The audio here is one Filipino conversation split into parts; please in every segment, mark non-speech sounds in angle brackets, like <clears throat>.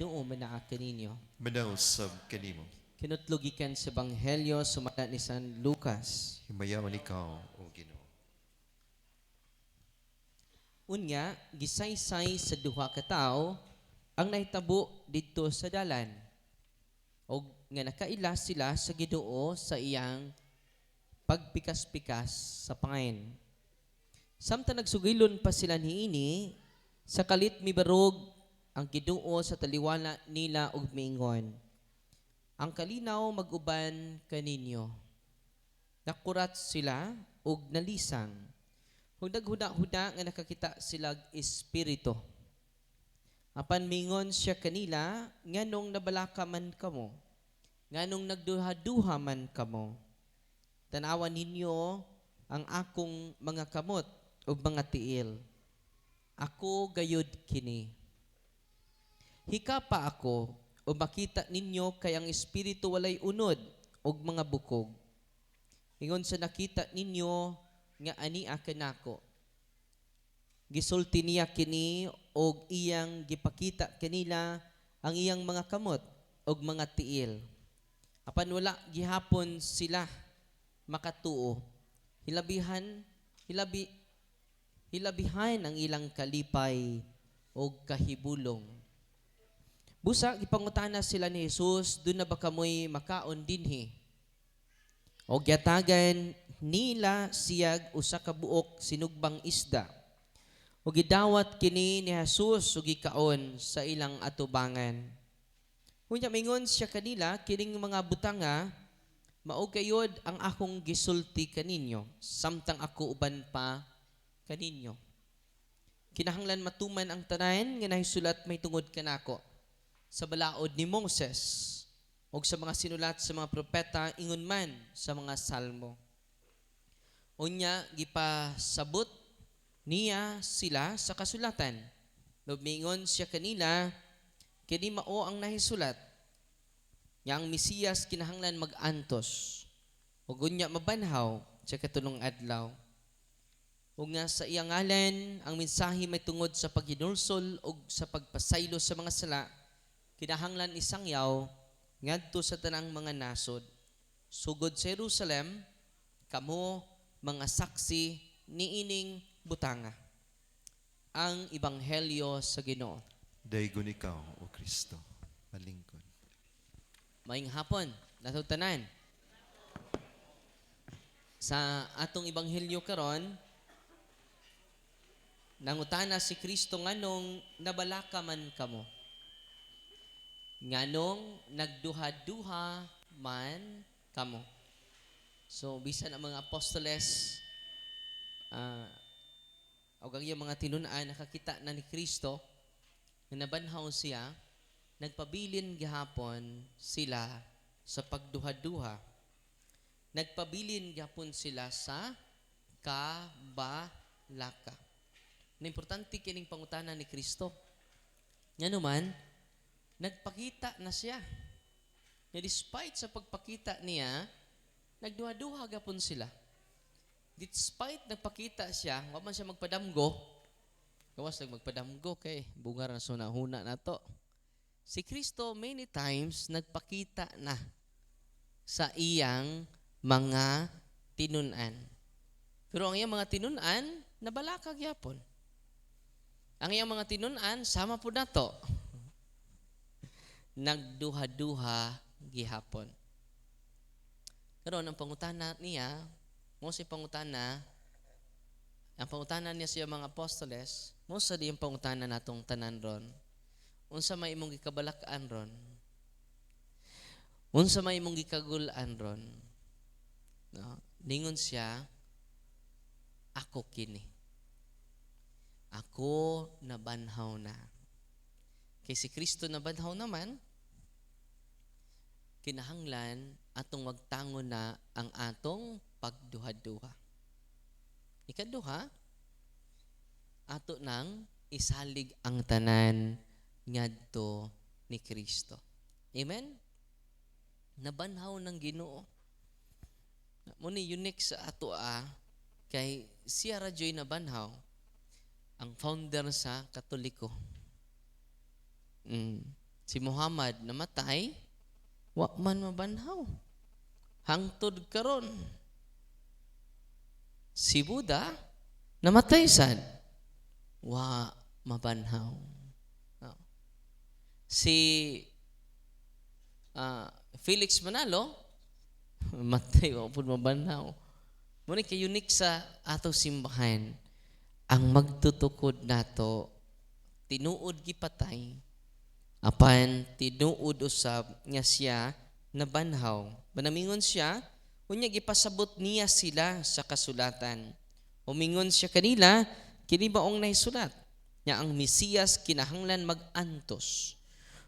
Doon man kaninyo. Manaw sab kanimo. Kinutlugikan sa Banghelyo sumala ni San Lucas. Himayawan ikaw, O Ginoo. Unya, gisaysay sa duha ka tawo ang nahitabo didto sa dalan. O nga nakaila sila sa Ginoo sa iyang pagpikas-pikas sa pangain. Samtang nagsugilon pa sila niini, sa kalit mibarog ang Ginoo sa taliwana nila ug miingon. Ang kalinaw maguban kaninyo. Nakurat sila ug nalisang. Kung naghuda-huda nga nakakita sila espiritu. Apan mingon siya kanila, nganong nabalaka man kamo, nganong nagduha-duha man kamo. Tanawan ninyo ang akong mga kamot o mga tiil. Ako gayud kini. Hika pa ako o makita ninyo kay ang espiritu walay unod og mga bukog. Ingon sa nakita ninyo nga ani akan nako. Gisulti niya kini og iyang gipakita kanila ang iyang mga kamot og mga tiil. Apan wala gihapon sila makatuo. Hilabihan, hilabi, hilabihan ang ilang kalipay og kahibulong. Busa, ipangutana sila ni Jesus, doon na ba kamoy makaon dinhi? O gyatagan nila siyag usa ka buok sinugbang isda. O gidawat kini ni Jesus ug gikaon sa ilang atubangan. Unya mingon siya kanila kining mga butanga mao kayod ang akong gisulti kaninyo samtang ako uban pa kaninyo. Kinahanglan matuman ang tanan nga nahisulat may tungod kanako sa balaod ni Moses o sa mga sinulat sa mga propeta ingon man sa mga salmo. Unya gipasabot niya sila sa kasulatan. Lumingon siya kanila kini mao ang nahisulat. Nga ang Mesiyas kinahanglan mag-antos. O gunya mabanhaw sa katulong adlaw. O nga sa iyang ngalan, ang mensahe may tungod sa paghinulsol o sa pagpasaylo sa mga sala, kinahanglan isang yaw ngadto sa tanang mga nasod. Sugod sa Jerusalem, kamo mga saksi niining butanga. Ang Ibanghelyo sa Ginoo. Daygon ikaw, O Kristo. Malingkod. Maing hapon, natutanan. Sa atong Ibanghelyo karon, nangutana si Kristo nganong nabalaka man kamo. Nganong nagduha-duha man kamo. So, bisan ang mga apostoles, ah, o ang mga tinunaan, nakakita na ni Kristo, na nabanhaw siya, nagpabilin gihapon sila sa pagduha-duha. Nagpabilin gihapon sila sa kabalaka. Na importante kining pangutana ni Kristo. Nga naman, nagpakita na siya. Na despite sa pagpakita niya, nagduha-duha gapon sila. Despite nagpakita siya, wa man siya magpadamgo, gawas lang magpadamgo kay bungar na sunahuna na to. Si Kristo many times nagpakita na sa iyang mga tinunan. Pero ang iyang mga tinunan, nabalakag yapon. Ang iyang mga tinunan, sama po na to. Nagduha-duha gihapon. Karon ang pangutana niya, mo si pangutana, ang pangutana niya sa mga apostoles, mo sa di ang pangutana natong tanan ron. Unsa may imong gikabalakaan ron? Unsa may imong gikagulan ron? No? Ningon siya, ako kini. Ako nabanhaw na. Kay si Kristo nabanhaw naman, kinahanglan atong wagtangon na ang atong pagduha-duha. Ikaduha, ato nang isalig ang tanan ngadto ni Kristo. Amen? Nabanhaw ng Ginoo. Muni unique sa ato ah, kay siya radyo'y nabanhaw ang founder sa Katoliko. Mm. Si Muhammad namatay, wa man mabanhaw. Hangtod karon. Si Buddha namatay sad. Wa mabanhaw. No. Si ah, Felix Manalo <laughs> matay wa pud mabanhaw. Muna kay unique sa ato simbahan ang magtutukod nato tinuod gipatay apan tinuod usab nga siya nabanhaw manamingon siya unya gipasabot niya sila sa kasulatan. Umingon siya kanila kini baong nahisulat nga ang Mesiyas kinahanglan mag-antos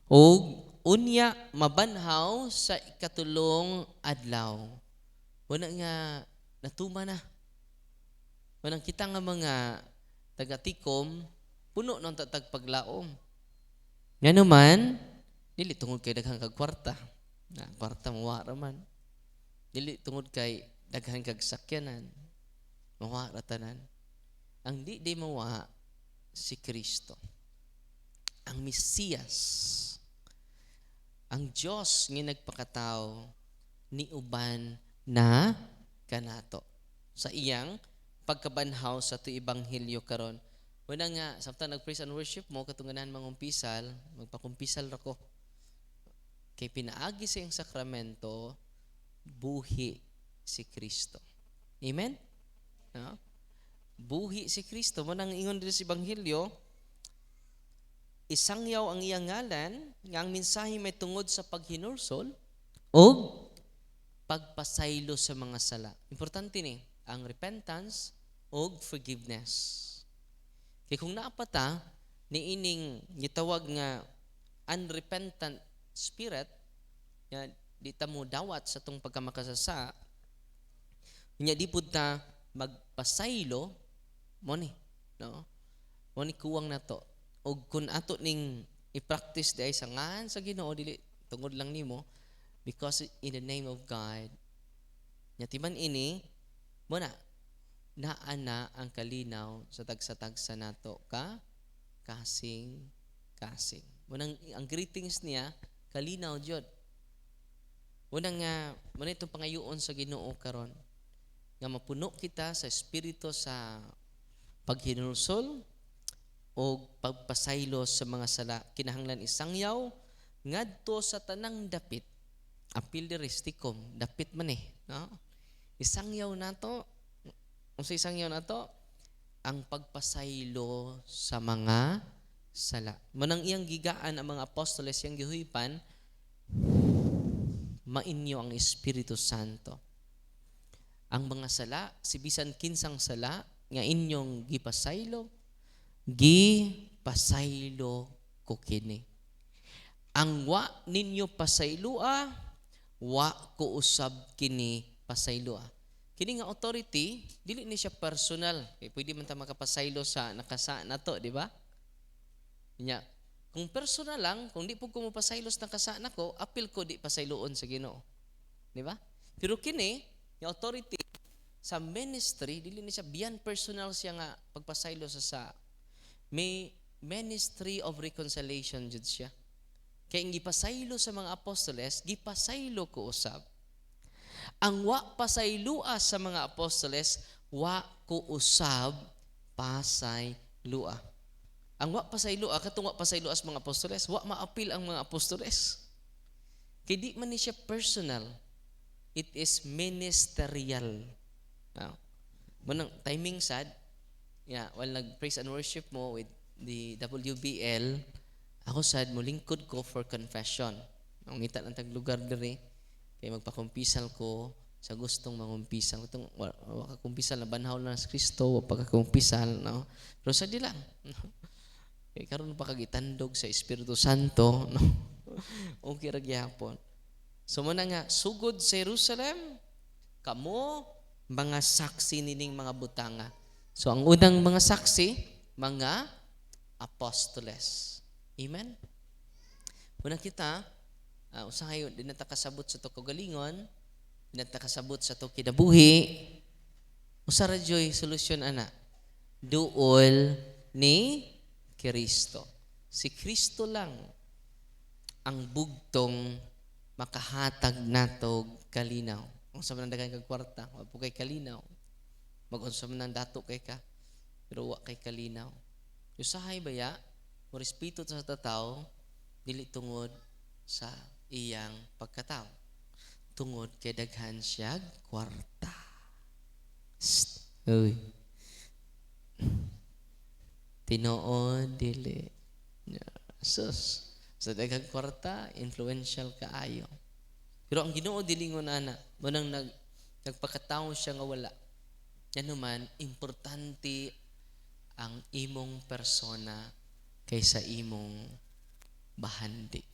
o unya mabanhaw sa ikatulong adlaw. Wala nga natuma na. Manang kita nga mga taga-tikom, puno ng tatag paglaom. Nga naman, dili tungod kay daghang kag kwarta. Na kwarta mawa raman. Dili tungod kay daghang kag sakyanan. Mawa tanan. Ang di di mawa si Kristo. Ang Mesiyas. Ang Dios nga nagpakatao ni uban na kanato sa iyang pagkabanhaw sa to ebanghelyo karon. Una nga samtang nag-praise and worship mo katunganan mangumpisal, magpakumpisal ra ko. Kay pinaagi sa iyang sakramento buhi si Kristo. Amen? No? Buhi si Kristo mo nang ingon dito sa ebanghelyo isangyaw ang iyang ngalan nga ang mensahe may tungod sa paghinursol o pagpasaylo sa mga sala. Importante ni ang repentance o forgiveness. Kaya kung naapata, ni ining gitawag nga unrepentant spirit, nga di ta mo dawat sa tong pagkamakasasa, nya di ta magpasaylo mo ni, no? Mo ni kuwang na to. Og kun ato ning i-practice di ay sa ngan sa Ginoo dili tungod lang nimo because in the name of God. Nya timan ini mo na naana ang kalinaw sa tagsa-tagsa nato ka kasing kasing. Munang ang greetings niya kalinaw jud. Munang nga mo itong pangayoon sa Ginoo karon nga mapuno kita sa espiritu sa paghinulsol o pagpasaylo sa mga sala kinahanglan isangyaw ngadto sa tanang dapit apil di restikom dapit man eh no isangyaw nato unsa isangyaw nato ang pagpasaylo sa mga sala manang iyang gigaan ang mga apostoles yang gihuipan mainyo ang Espiritu Santo ang mga sala si bisan kinsang sala nga inyong gipasaylo gipasaylo ko kini. Ang wa ninyo pasaylua, wa ko usab kini pasaylua. Kini nga authority, dili ni siya personal. Kay pwede man ta makapasaylo sa nakasa na to, di ba? Nya, kung personal lang, kung di po ko mapasaylo sa nakasa na ko, apil ko di pasayloon sa Ginoo. Di ba? Pero kini, yung authority sa ministry, dili ni siya beyond personal siya nga pagpasaylo sa sa may ministry of reconciliation jud siya. Kaya ang gipasaylo sa mga apostoles, gipasaylo ko usab. Ang wa pasaylua sa mga apostoles, wa ko usab pasaylua. Ang wa pasaylua, katong wa pasaylua sa mga apostoles, wa maapil ang mga apostoles. Kaya di man ni siya personal. It is ministerial. Now, manang timing sad, yeah, while nag-praise and worship mo with the WBL, ako sad mo lingkod ko for confession. Ang ngita ng taglugar diri, kay magpakumpisal ko sa gustong mangumpisal. Itong wala ka kumpisal na banhaw na sa Kristo, wa pa ka kumpisal, no? Pero sa lang. No? <laughs> Kay karon pa kagitandog sa Espiritu Santo, no? <laughs> okay ra gyapon. So mo na nga sugod sa Jerusalem, kamo mga saksi nining mga butanga. So ang unang mga saksi, mga apostoles. Amen? Una kita, uh, usahay din na kasabot sa to kagalingon, din na kasabot sa to kinabuhi, usara joy solusyon ana. Duol ni Kristo. Si Kristo lang ang bugtong makahatag natog kalinaw. Unsa man ang daghan kag kwarta, wa po kay kalinaw. Mag-unsa man ang dato kay ka, pero wa kay kalinaw. Usahay baya, mo respeto sa tataw, dili tungod sa iyang pagkatao. Tungod kay daghan siya kwarta. Psst. Uy. Tinuod dili. Sus. Sa daghang kwarta, influential kaayo. Pero ang Ginoo dilingon ana, mo nang nag nagpakatawo siya nga wala. Yan naman, importante ang imong persona kaysa imong bahandi.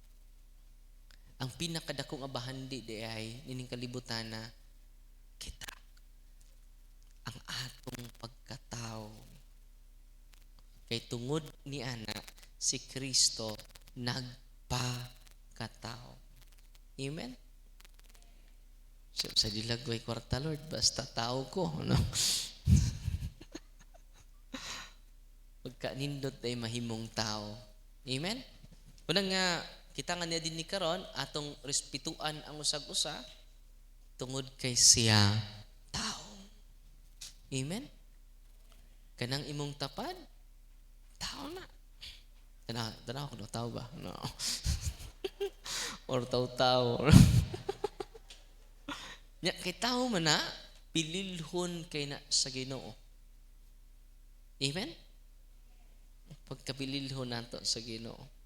Ang pinakadako nga bahandi di ay nining kalibutan na kita ang atong pagkatao. Kay tungod ni ana si Kristo nagpakatao. Amen? Sa, sa dilagway kwarta, Lord, basta tao ko. No? <laughs> Pagka nindot ay mahimong tao. Amen? Unang nga, kita nga niya din ni karon atong respetuan ang usag-usa tungod kay siya tao. Amen? Kanang imong tapad, tao na. Tanaw, tanaw ko no, tao ba? No. <laughs> Or tao-tao. <laughs> Nya kay tao man na pililhon kay na sa Ginoo. Amen? Pagkapililhon nato sa Ginoo.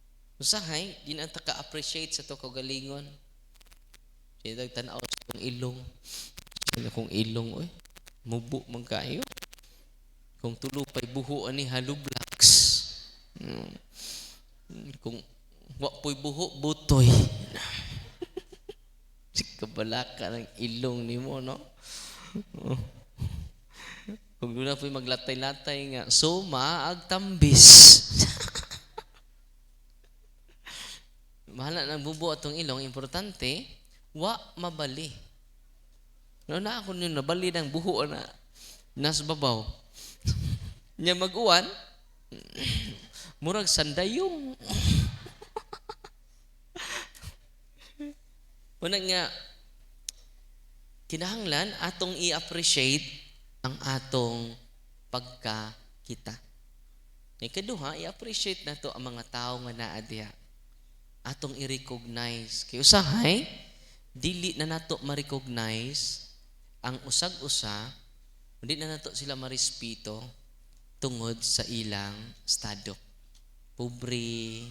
Usahay, di na ka-appreciate sa to kagalingon. Di na tanaw sa kong ilong. Sa kong ilong, oy. Mubo man kayo. Kung tulo pa'y buho ani halublaks. Hmm. Kung wa po'y buho, butoy. <laughs> si kabalaka ng ilong ni mo, no? Kung doon na po'y maglatay-latay nga, so maag <laughs> tambis. Mahala nang bubo atong ilong, importante, wa mabali. No na ako nyo nabali ng buho na nas babaw. <laughs> Nya mag-uwan, <clears throat> murag sandayong. <laughs> Unang nga, kinahanglan atong i-appreciate ang atong pagkakita. Ikaduha, i-appreciate na to ang mga tao nga naa diha. Atong i-recognize. Kay usahay, dili na nato ma-recognize ang usag-usa, hindi na nato sila marispito tungod sa ilang estado. Pobre,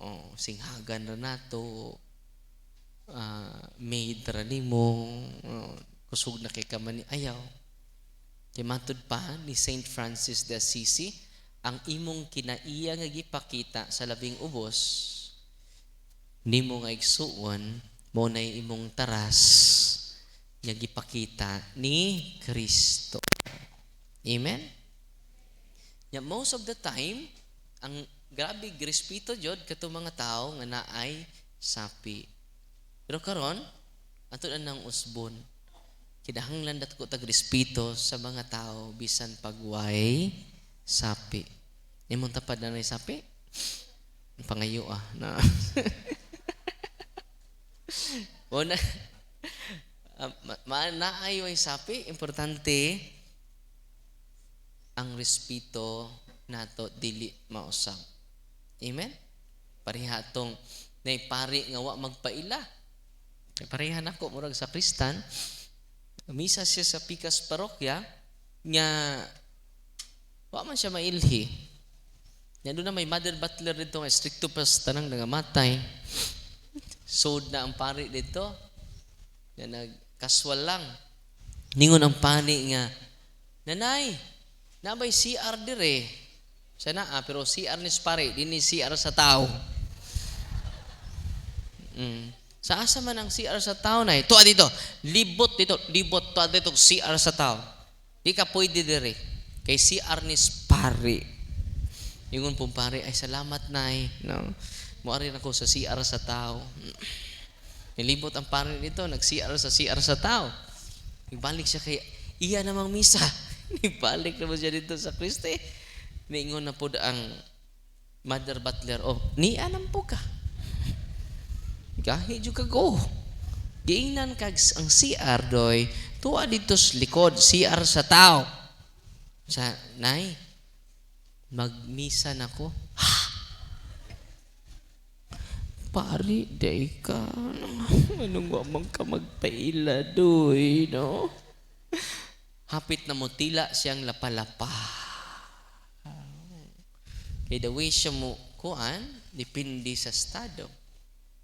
oh, singhagan na nato, uh, maid ra nimo, oh, kusog na kay kaman ni ayaw. Kay matud pa ni Saint Francis de Assisi, ang imong kinaiya nga gipakita sa labing ubos, nimo nga igsuon, mo na imong taras nga gipakita ni Kristo. Amen? Yeah, most of the time, ang grabe grespeto jud kato mga tao nga naay sapi. Pero karon, na nang usbon. Kinahanglan dat ko tag respeto sa mga tao bisan pagway sapi. Imong tapad na sapi? Pangayo ah na. <laughs> o na uh, ma, naay way sapi, importante ang respeto nato dili mausang. Amen? Pareha tong naipari nga wa magpaila. Pareha nako murag sa Kristan. Misa siya sa Pikas Parokya nga wa man siya mailhi. Yan doon na may mother butler dito nga stricto pa sa tanang nangamatay. Sod na ang pari dito. Yan nag kaswal lang. Ningon ang pani nga, Nanay, nabay CR dire. Siya na, ah, pero CR ni pare, di ni CR sa tao. Mm. Sa asa man ang CR sa tao na ito, dito, libot dito, libot to dito, CR sa tao. Di ka pwede dire. Kay CR ni pare. Yung pong pare, ay salamat na No? Muari ako sa CR sa tao. Nilibot ang pare nito, nag-CR sa CR sa tao. Ibalik siya kay, iya namang misa. <laughs> Ibalik naman siya dito sa Kristi. Niingon na po ang mother butler, oh, ni anam po ka. Gahi jud ka go. Giingnan kag ang CR doy, tuwa dito sa likod, CR sa tao. Sa nay, magmisa na ko. <laughs> Pari, day ka. Anong wamang ka magpaila, doy, no? Hapit na mo tila siyang lapalapa. Kaya the way siya mo kuan, dipindi sa estado.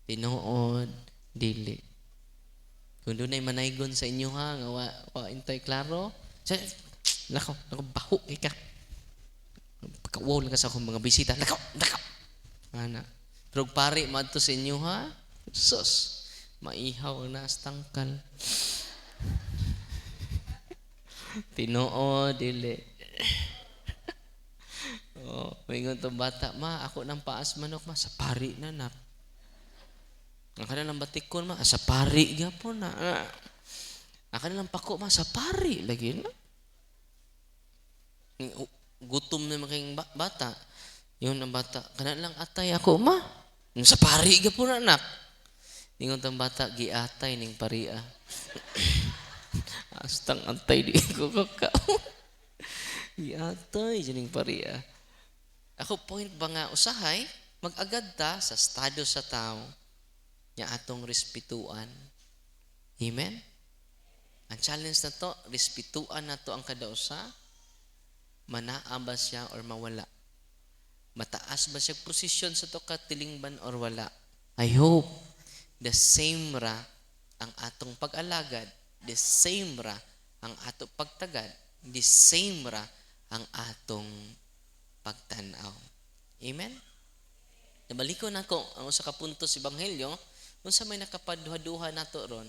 Tinuod, dili. Kung doon ay manaygon sa inyo ha, nga wa, wa intay klaro, sa, lakaw, lakaw, baho ka. Pagkawaw lang ka sa akong mga bisita, lakaw, lakaw. Ana. Pero pare, madto sa inyo ha, sus, maihaw na as tangkal. <laughs> Tinoo, dili. oh, mingon tong bata, ma, ako nang paas manok, ma, sa pari na nak. Ang kanilang batikon, ma, sa pari gyapon na. Ang kanilang pako, ma, sa pari lagi na. Gutom na mga ba- bata. Yun ang bata, kanilang atay ako, ma. Sa pari gyapon na, anak. Ningon tong bata, giatay ning paria. <laughs> Astang antay di ko kakao. <laughs> Giatay janing paria. Ako point ba nga usahay, mag-agad ta sa estado sa tao niya atong respetuan. Amen? Ang challenge na to, respetuan na to ang kadausa, manaa ba siya or mawala? Mataas ba siya posisyon sa to katilingban or wala? I hope the same ra ang atong pag-alagad, the same ra ang atong pagtagad, the same ra ang atong pagtanaw. Amen? Nabaliko na ko ang usa ka punto sa Ebanghelyo, unsa may nakapaduha-duha nato ron.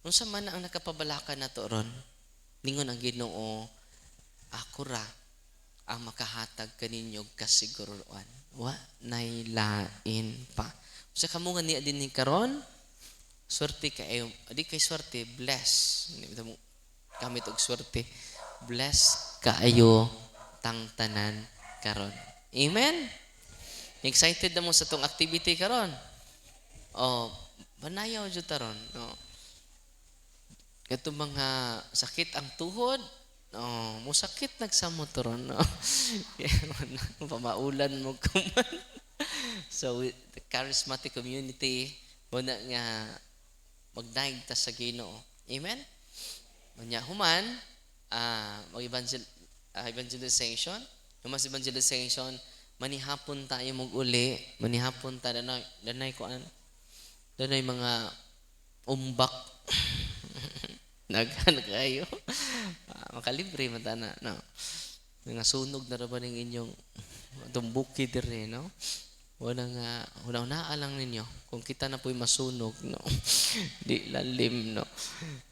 Unsa man ang nakapabalaka nato ron. Ningon ang Ginoo, ako ra ang makahatag kaninyo kasiguruan. Wa nay lain pa. Sa kamo nga niya din ni karon, swerte kayo, adi kay swerte, bless. Gamit og swerte. Bless kaayo tang tanan karon. Amen. Excited na mo sa tong activity karon. Oh, banayaw jud taron. No. Kato mga sakit ang tuhod, Oh, musakit nagsamot ron. No? <laughs> Pamaulan mo kuman. <laughs> so, with the charismatic community, muna nga magdaig ta sa Ginoo. Amen? Manya human, ah mag-evangel ah, evangelization, sa evangelization, manihapon tayo mong uli, manihapon ta danay danay kuan. Danay mga umbak <laughs> Naghan kayo. Ah, makalibre matana, no. Nga sunog na ba ning inyong tumbuki dire, no? Wala nga, wala na alang ninyo. Kung kita na po'y masunog, no? <laughs> di lalim, no?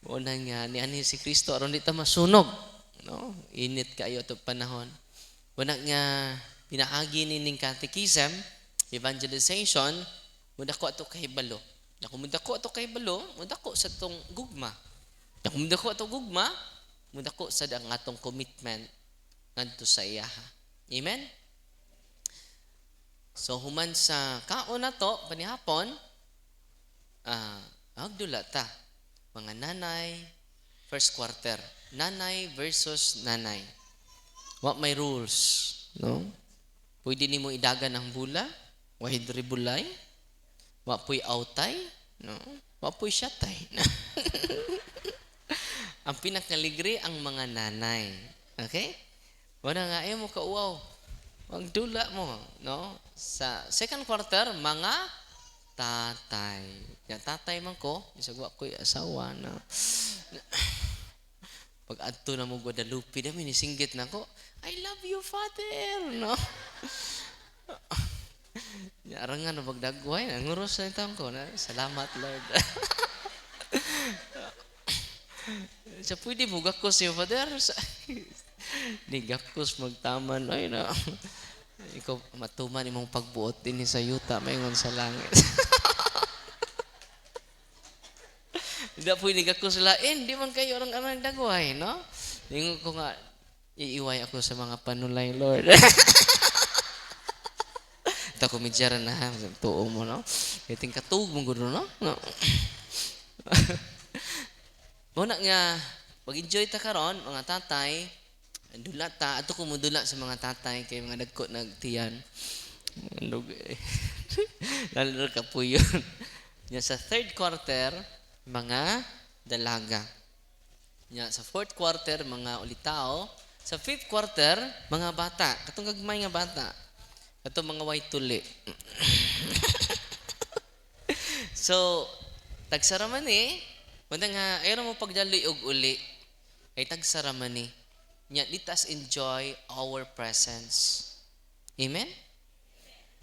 Wala nga, ni ani si Kristo, aron di ta masunog, no? Init kayo to panahon. Wala nga, pinaagi ni ning catechism, evangelization, muna ko ato kay balo. Kung munda ko ato kay balo, munda ko sa tong gugma. Kung munda ko ato gugma, munda ko sa ang atong commitment ngadto sa iyaha. Amen? So human sa kaon na to panihapon, ah agdula ta mga nanay first quarter. Nanay versus nanay. What may rules, no? Pwede nimo idagan ang bula, wahid bulay, wa po'y autay, no? Wa po'y syatay. <laughs> ang pinakaligre ang mga nanay. Okay? Wala nga, ayaw mo kauaw. Ang dula mo, no? Sa second quarter, mga tatay. Yan, tatay man ko, isagwa ko'y asawa na. <sighs> Pag adto na mo Guadalupe, dami nisinggit na ko, I love you, Father, no? <laughs> Arangan na pagdagway, nanguros na itang ko na, salamat, Lord. <laughs> Sa pwede mo gakos yung Father. <laughs> <laughs> Ni gakos magtaman. Ay na. Ikaw matuman imong pagbuot din sa yuta mayngon sa langit. <laughs> Hindi pwede gakos lain. Di man kayo orang anang dagway, no? Ningon ko nga, iiway ako sa mga panulay, Lord. ta komedyara na. Tuo mo, no? Iting katug mo gusto, no? no? Muna nga, mag-enjoy ta karon mga tatay. Dula ta, ato ko mudula sa mga tatay kay mga dagko nagtiyan. Andog eh. <laughs> Lalo ka po yun. Nya sa third quarter, mga dalaga. Nya sa fourth quarter, mga ulitao. Sa fifth quarter, mga bata. Katong gagmay nga bata. Katong mga white tuli. <laughs> so, tagsara man eh. Wala nga, ayaw mo pagdaloy og uli. Ay tagsara man eh. Nya, let us enjoy our presence. Amen?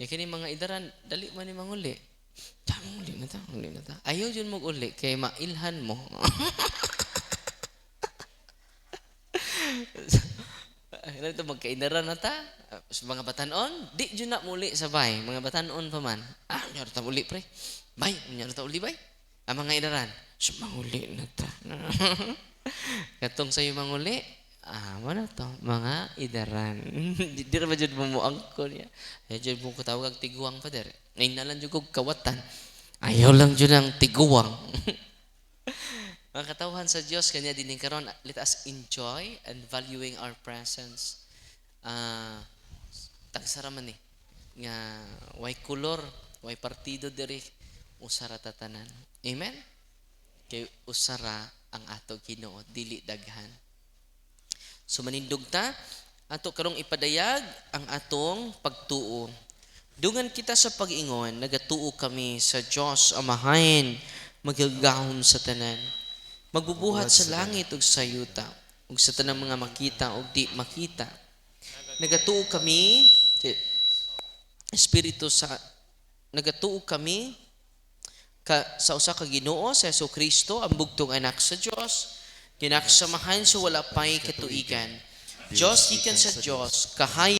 Ya kini mga idaran, dali man ni manguli. Tama, uli na ta, uli na ta. Ayaw yun mo uli, kay mailhan mo. <laughs> Ano ito, magkainaran na ta? Sa mga batanon, di dyan na muli sabay. Mga batanon pa man. Ah, nyaro ta uli, pre. Bay, nyaro ta uli, bay. Ang mga inaran, sumanguli na ta. <laughs> Katong sa'yo manguli, ah, ano to? Mga idaran. <laughs> di, ba dyan mo ko niya? Ay, dyan mo ko tawag ang tiguang pa der. Ngayon na lang dyan kawatan. Ayaw lang dyan ang tiguang. <laughs> Mga katawhan sa Diyos, kanya din karon let us enjoy and valuing our presence. Ah, tagsara man eh. Nga, way kulor, way partido diri, usara tatanan. Amen? Kay usara ang ato Ginoo dili daghan. So manindog ta, ato karong ipadayag ang atong pagtuo. Dungan kita sa pag-ingon, nagatuo kami sa Dios amahain, magagahom sa tanan. Magbubuhat sa langit ug sa yuta, ug sa tanang mga makita ug di makita. Nagatuo kami Espiritu sa nagatuo kami ka, sa usa ka Ginoo sa Hesus Kristo ang bugtong anak sa Dios ginaksamahan sa wala pay katuigan. Dios gikan sa Dios kahay